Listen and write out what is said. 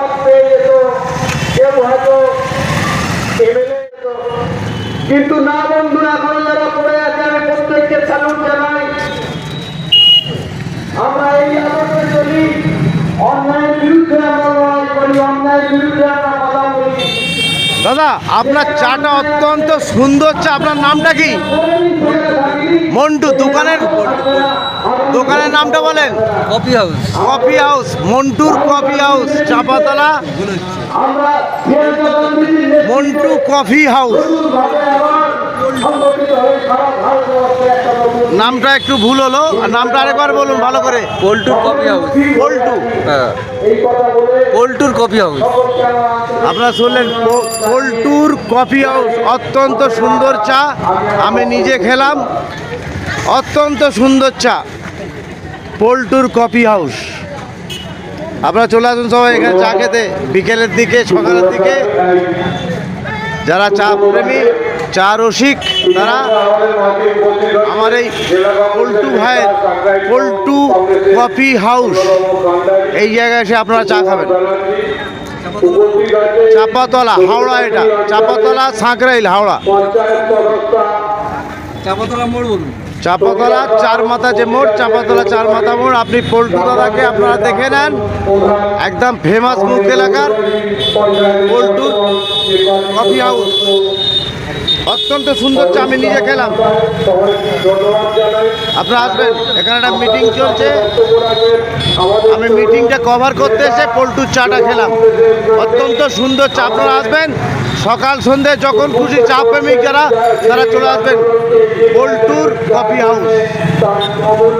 পদ পেয়ে যেত কেউ হয়তো এমএলএ কিন্তু না বন্ধুরা এখন যারা পড়ে আছে আমি প্রত্যেককে স্যালুট জানাই। আমরা এই আদর্শে চলি। অন্যায়ের বিরুদ্ধে আমরা লড়াই করি অন্যায়ের বিরুদ্ধে আমরা কথা বলি। দাদা আপনার চাটা অত্যন্ত সুন্দর চা আপনার নামটা কি? মন্টু দোকানের দোকানের নামটা বলেন। কফি হাউস কফি হাউস মন্টুর কফি হাউস চাপাতলা। মন্টু কফি হাউস নামটা একটু ভুল হলো। আর নামটা আরেকবার বলুন ভালো করে। পল্টুর কফি হাউস পল্টু। হ্যাঁ। পল্টুর কফি হাউস আপনারা শুনলেন পল্টুর কফি হাউস অত্যন্ত সুন্দর চা। আমি নিজে খেলাম। অত্যন্ত সুন্দর চা। পল্টুর কফি হাউস। আপনারা চলে আসুন সবাই, এখানে চা খেতে। বিকেলের দিকে, সকালের দিকে। যারা চা প্রেমী, চা রসিক, তারা আমার এই পল্টু ভাইয়ের পল্টু কফি হাউস। এই জায়গায় এসে আপনারা চা খাবেন। চাপাতলা, হাওড়া এটা। চাপাতলা, সাঁকরাইল, হাওড়া। চাপাতলা মোড় বলুন। চাপাতলা চার মাথা যে মোড়, চাপাতলা চার মাথা মোড়, আপনি পল্টু দাদাকে আপনারা দেখে নেন। একদম ফেমাস মুখ এলাকার পল্টু কফি হাউস অত্যন্ত সুন্দর চা, আমি নিজে খেলাম। আপনারা আসবেন, এখানে একটা মিটিং চলছে। আমি মিটিংটা কভার করতে এসে পল্টুর চাটা খেলাম। অত্যন্ত সুন্দর চা, আপনারা আসবেন। সকাল সন্ধে যখন খুশি চা প্রেমিক যারা তারা চলে আসবেন। Coffee house